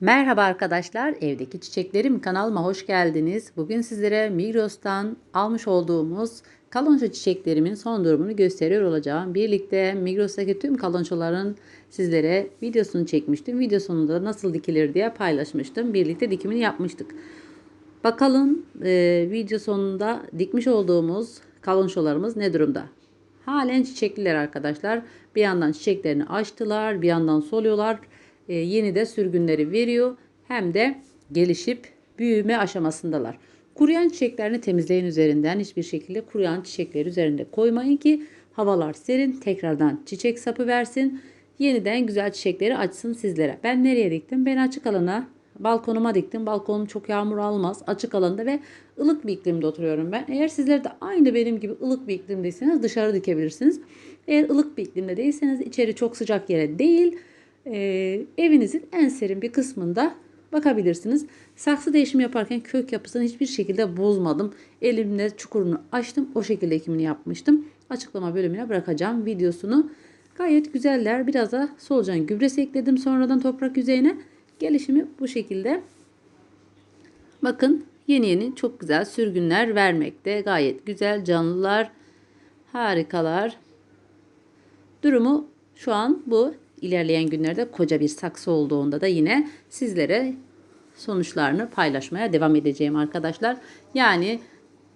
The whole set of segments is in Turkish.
Merhaba arkadaşlar, evdeki çiçeklerim kanalıma hoş geldiniz. Bugün sizlere Migros'tan almış olduğumuz kalonşo çiçeklerimin son durumunu gösteriyor olacağım. Birlikte Migros'taki tüm kalonşoların sizlere videosunu çekmiştim. Video sonunda nasıl dikilir diye paylaşmıştım. Birlikte dikimini yapmıştık. Bakalım e, video sonunda dikmiş olduğumuz kalonşolarımız ne durumda? Halen çiçekliler arkadaşlar. Bir yandan çiçeklerini açtılar, bir yandan soluyorlar. E, yeni de sürgünleri veriyor. Hem de gelişip büyüme aşamasındalar. Kuruyan çiçeklerini temizleyin üzerinden. Hiçbir şekilde kuruyan çiçekleri üzerinde koymayın ki havalar serin. Tekrardan çiçek sapı versin. Yeniden güzel çiçekleri açsın sizlere. Ben nereye diktim? Ben açık alana balkonuma diktim. Balkonum çok yağmur almaz. Açık alanda ve ılık bir iklimde oturuyorum ben. Eğer sizler de aynı benim gibi ılık bir iklimdeyseniz dışarı dikebilirsiniz. Eğer ılık bir iklimde değilseniz içeri çok sıcak yere değil e, evinizin en serin bir kısmında bakabilirsiniz. Saksı değişimi yaparken kök yapısını hiçbir şekilde bozmadım. Elimle çukurunu açtım. O şekilde ekimini yapmıştım. Açıklama bölümüne bırakacağım videosunu. Gayet güzeller. Biraz da solucan gübresi ekledim sonradan toprak yüzeyine. Gelişimi bu şekilde. Bakın yeni yeni çok güzel sürgünler vermekte. Gayet güzel canlılar. Harikalar. Durumu şu an bu. İlerleyen günlerde koca bir saksı olduğunda da yine sizlere sonuçlarını paylaşmaya devam edeceğim arkadaşlar. Yani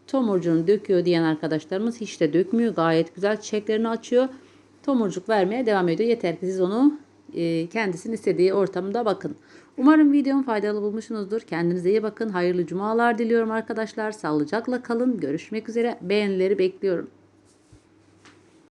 tomurcuğunu döküyor diyen arkadaşlarımız hiç de dökmüyor. Gayet güzel çiçeklerini açıyor. Tomurcuk vermeye devam ediyor. Yeter ki siz onu e, kendisinin istediği ortamda bakın. Umarım videomu faydalı bulmuşsunuzdur. Kendinize iyi bakın. Hayırlı cumalar diliyorum arkadaşlar. Sağlıcakla kalın. Görüşmek üzere. Beğenileri bekliyorum.